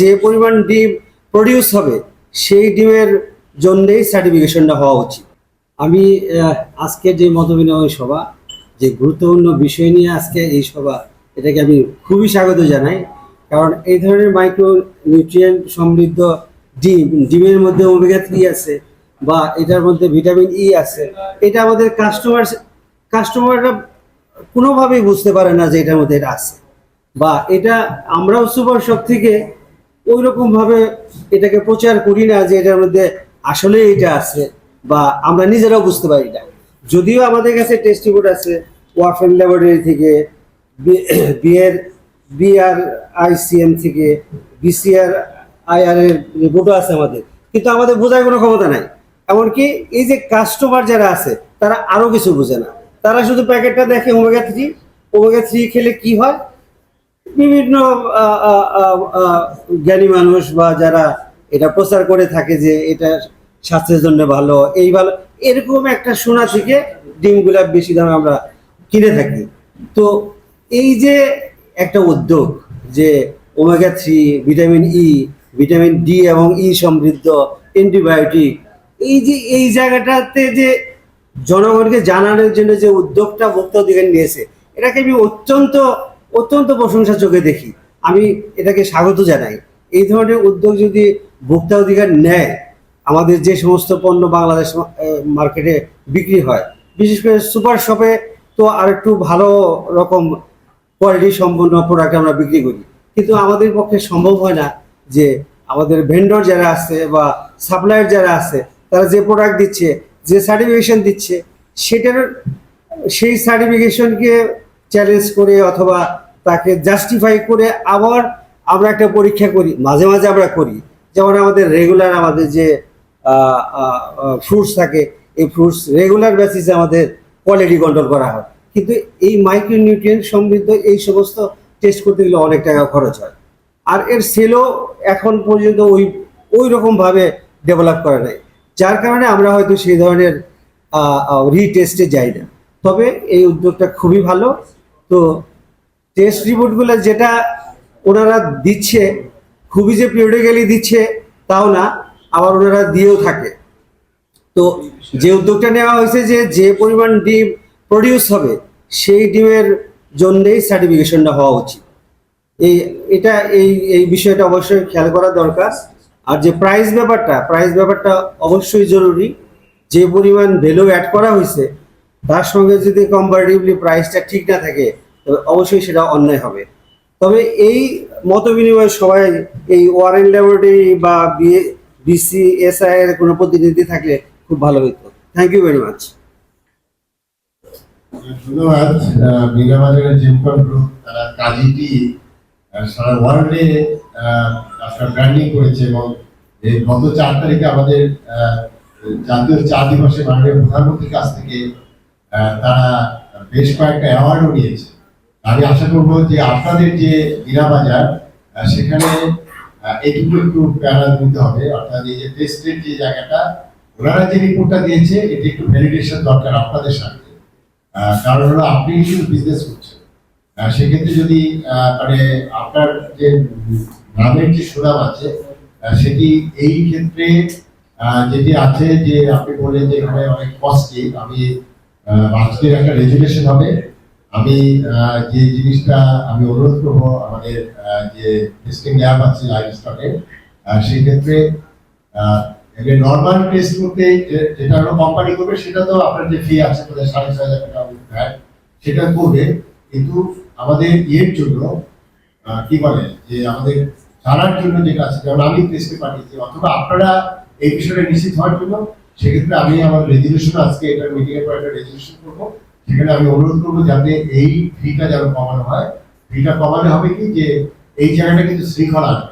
যে পরিমাণ ডিম প্রডিউস হবে, সেই ডিমের জন্যেই সার্টিফিকেশনটা হওয়া উচিত। আমি আজকের যে মতবিনিময় সভা, যে গুরুত্বপূর্ণ বিষয় নিয়ে আজকে এই সভা, এটাকে আমি খুবই স্বাগত জানাই। কারণ এই ধরনের মাইক্রো নিউট্রিয়েন্ট সমৃদ্ধ ডিম, ডিমের মধ্যে ওমেগা থ্রি আছে বা এটার মধ্যে ভিটামিন ই আছে, এটা আমাদের কাস্টমার কাস্টমাররা কোনোভাবেই বুঝতে পারে না যে এটার মধ্যে এটা আছে। বা এটা আমরাও সুপার শপ থেকে ওই রকম ভাবে এটাকে প্রচার করি না যে এটার মধ্যে আসলে এটা আছে বা আমরা নিজেরাও বুঝতে পারি না। যদিও আমাদের কাছে টেস্ট রিপোর্ট আছে ওয়াফেন ল্যাবরেটরি থেকে বিএর বিআর আইসিএম থেকে বিসিআর আইআর এর রিপোর্টও আছে আমাদের। কিন্তু আমাদের বোঝার কোনো ক্ষমতা নাই। এমনকি এই যে কাস্টমার যারা আছে, তারা আরও কিছু বোঝে না। তারা শুধু প্যাকেটটা দেখে ওমেগা থ্রি ওমেগা থ্রি খেলে কি হয়? বিভিন্ন জ্ঞানী মানুষ বা যারা এটা প্রচার করে থাকে যে এটা স্বাস্থ্যের জন্য ভালো, এই ভালো, এরকম একটা শোনা থেকে ডিমগুলা বেশি দামে আমরা কিনে থাকি। তো এই যে একটা উদ্যোগ যে omega three vitamin E vitamin D এবং ই সমৃদ্ধ অ্যান্টিবায়োটিক এই যে, এই জায়গাটাতে যে জনগণকে জানানোর জন্য যে উদ্যোগটা ভোক্তা অধিকার নিয়েছে, এটাকে আমি অত্যন্ত অত্যন্ত প্রশংসা চোখে দেখি। আমি এটাকে স্বাগত জানাই। এই ধরনের উদ্যোগ যদি ভোক্তা অধিকার নেয়, আমাদের যে সমস্ত পণ্য বাংলাদেশ মার্কেটে বিক্রি হয়, বিশেষ করে সুপার শপে তো আর একটু ভালো রকম কোয়ালিটি সম্পন্ন প্রোডাক্ট আমরা বিক্রি করি। কিন্তু আমাদের পক্ষে সম্ভব হয় না যে আমাদের ভেন্ডর যারা আছে বা সাপ্লায়ার যারা আছে, তারা যে প্রোডাক্ট দিচ্ছে, যে সার্টিফিকেশন দিচ্ছে, সেটার সেই সার্টিফিকেশনকে চ্যালেঞ্জ করে অথবা তাকে জাস্টিফাই করে আবার আমরা একটা পরীক্ষা করি, মাঝে মাঝে আমরা করি। যেমন আমাদের রেগুলার আমাদের যে ফ্রুটস থাকে, এই ফ্রুটস রেগুলার বেসিসে আমাদের কোয়ালিটি কন্ট্রোল করা হয়। কিন্তু এই মাইক্রো নিউট্রিয়েন্ট সমৃদ্ধ এই সমস্ত টেস্ট করতে গেলে অনেক টাকা খরচ হয়। আর এর সেলও এখন পর্যন্ত ওই ওই রকমভাবে ডেভেলপ করা নাই। যার কারণে আমরা হয়তো সেই ধরনের রিটেস্টে যাই না। তবে এই উদ্যোগটা খুবই ভালো। তো টেস্ট রিপোর্টগুলো যেটা ওনারা দিচ্ছে, খুবই যে পিরিয়ডিক্যালি দিচ্ছে, তাও না, আবার ওনারা দিয়েও থাকে। তো যে উদ্যোগটা নেওয়া হয়েছে যে যে পরিমাণ ডিম প্রডিউস হবে, সেই ডিমের জন্যেই সার্টিফিকেশনটা হওয়া উচিত। এই, এটা, এই এই বিষয়টা অবশ্যই খেয়াল করা দরকার। আর যে প্রাইস ব্যাপারটা প্রাইস ব্যাপারটা অবশ্যই জরুরি। যে পরিমাণ ভ্যালু অ্যাড করা হয়েছে তার সঙ্গে যদি কম্পারেটিভলি প্রাইসটা ঠিক না থাকে তবে অবশ্যই সেটা অন্যায় হবে। তবে এই মত বিনিময় সবাই এই ওয়ারেন ল্যাবরেটরি বা বিসিএসআই এর কোনো প্রতিনিধি থাকলে খুব ভালো হতো থ্যাংক ইউ ভেরি মাচ ধন্যবাদ আহ, মিনাবাজারের জিমকন গ্রুপ তারা কাজীটি সারা ওয়ার্ল্ডে আপনার ব্র্যান্ডিং করেছে এবং এই গত চার তারিখে আমাদের জাতীয় চা দিবসে মাননীয় প্রধানমন্ত্রীর কাছ থেকে তারা বেশ কয়েকটা অ্যাওয়ার্ডও নিয়েছে। আমি আশা করব যে আপনাদের যে আহ, সেখানে এটুকু একটু প্যারা দিতে হবে। অর্থাৎ এই যে টেস্টের যে জায়গাটা ওনারা যে রিপোর্টটা দিয়েছে এটি একটু ভ্যালিডেশন দরকার আপনাদের সাথে কারণ হলো আপনি কিন্তু বিজনেস করছেন। সেক্ষেত্রে যদি মানে আপনার যে নামের যে সুনাম আছে সেটি এই ক্ষেত্রে যেটি আছে যে আপনি বললেন যে এখানে অনেক কস্টলি আমি আজকের একটা রেজুলেশন হবে। আমি যে জিনিসটা আমি অনুরোধ করব আমাদের যে টেস্টিং ল্যাব আছে লাইভ স্টকে সেই ক্ষেত্রে নর্মাল টেস্ট করতে যেটা হলো কোম্পানি করবে, সেটা তো আপনার যে ফি আছে তাদের সাড়ে ছয় হাজার টাকা ভ্যাট সেটা করবে। কিন্তু আমাদের ইয়ের জন্য কি বলে, যে আমাদের জানার জন্য যেটা আছে, যেমন আমি টেস্টে পাঠিয়েছি, অথবা আপনারা এই বিষয়টা নিশ্চিত হওয়ার জন্য সেক্ষেত্রে আমি আমার রেজুলেশন আজকে এটা মিটিং এর পর একটা রেজুলেশন করব। সেখানে আমি অনুরোধ করব যাতে এই ফিটা যেন কমানো হয়। ফিটা কমানো হবে কি যে এই জায়গাটা কিন্তু শৃঙ্খলা আনবে